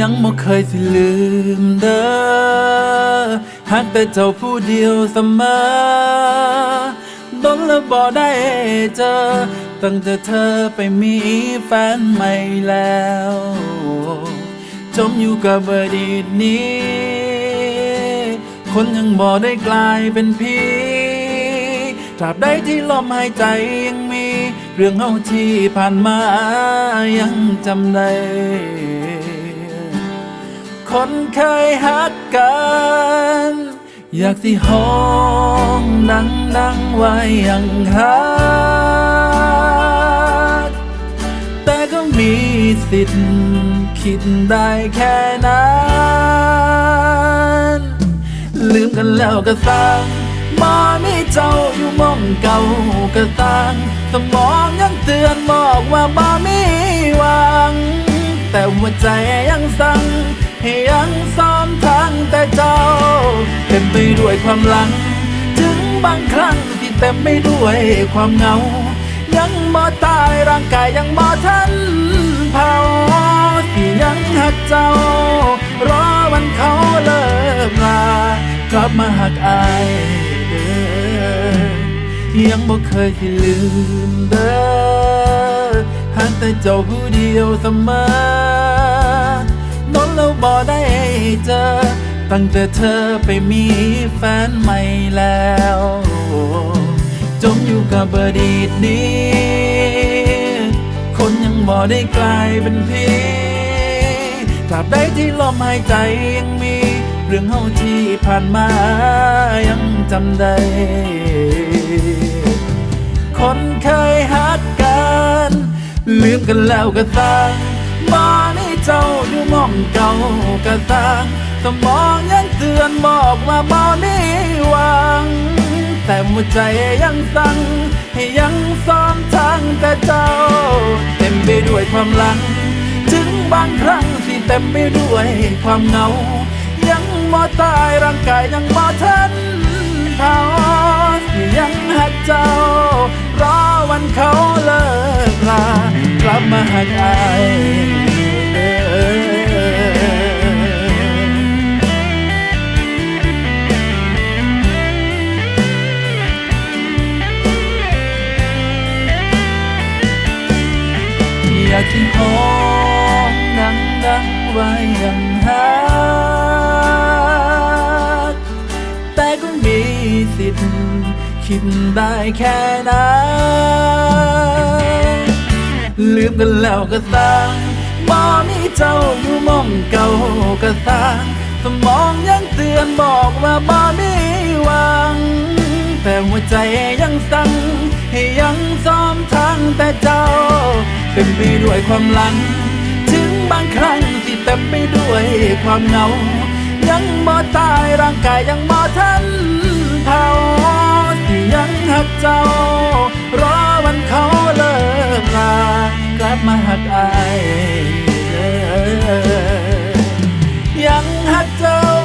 ยังบ่เคยสิลืมเด้อหักแต่เจ้าผู้เดียวเสมอดนแล้วบ่ได้เจอ ตั้งแต่เธอไปมีแฟนใหม่แล้ว จมอยู่กับอดีตนี้ คนยังบ่ได้กลายเป็นผีตราบใดที่ลมหายใจยังมี เรื่องเฮาที่ผ่านมายังจำได้ คนเคยฮักกัน อยากสิห้องดังดังไว้ยังฮักแต่ก็มีสิทธิ์คิดได้แค่นั้น ลืมกันแล้วก็สร้างมามีเจ้าอยู่มองเก่าก็สร้างสมองยังเตือนบอกว่าบ่มีหวัง แต่หัวใจยังสั่ง ให้ยังซ้อมทางแต่เจ้า เต็มไปด้วยความหลัง ถึงบางครั้งที่เต็มไปด้วยความเหงา ยังบ่ตายร่างกายยังบ่ทันเผาที่ยังหักเจ้า รอวันเขาเลิกลากลับมาหักอายเด้อยังบ่เคยที่ลืมเด้อหักแต่เจ้าผู้เดียวเสมอ บ่ได้เจอ ตั้งแต่เธอไปมีแฟนใหม่แล้ว จมอยู่กับอดีตนี้ คนยังบ่ได้กลายเป็นผีตราบใดที่ลมหายใจยังมี เรื่องเฮาที่ผ่านมายังจำได้ คนเคยฮักกัน ลืมกันแล้วก็ตาง เจ้าอยู่มองเก่าก็ตางสมองยังเตือนบอกว่าบ่มีหวัง แต่หัวใจยังสั่งให้ยังซ้อมทางแต่เจ้า เต็มไปด้วยความหลัง ถึงบางครั้งที่เต็มไปด้วยความเหงา ยังบ่ตายร่างกายยังบ่ทันเผาที่ยังหักเจ้ารอวันเขาเลิกลากลับมาหักอาย อยากที่ห้องดังดังไว้ยังฮักแต่ก็มีสิทธิ์คิดได้แค่นั้นลืมกันแล้วก็ตางบ่มีเจ้าอยู่มองเก่าก็ตางสมองยังเตือนบอกว่าบ่มีหวัง แต่หัวใจยังสั่งให้ยังซ้อมทางแต่เจ้า เต็มไปด้วยความหลัง ถึงบางครั้งที่เต็มไปด้วยความเหงา ยังบ่ตายร่างกายยังบ่ทันเผาที่ยังหักเจ้า รอวันเขาเลิกลากลับมาหักอายยังหักเจ้า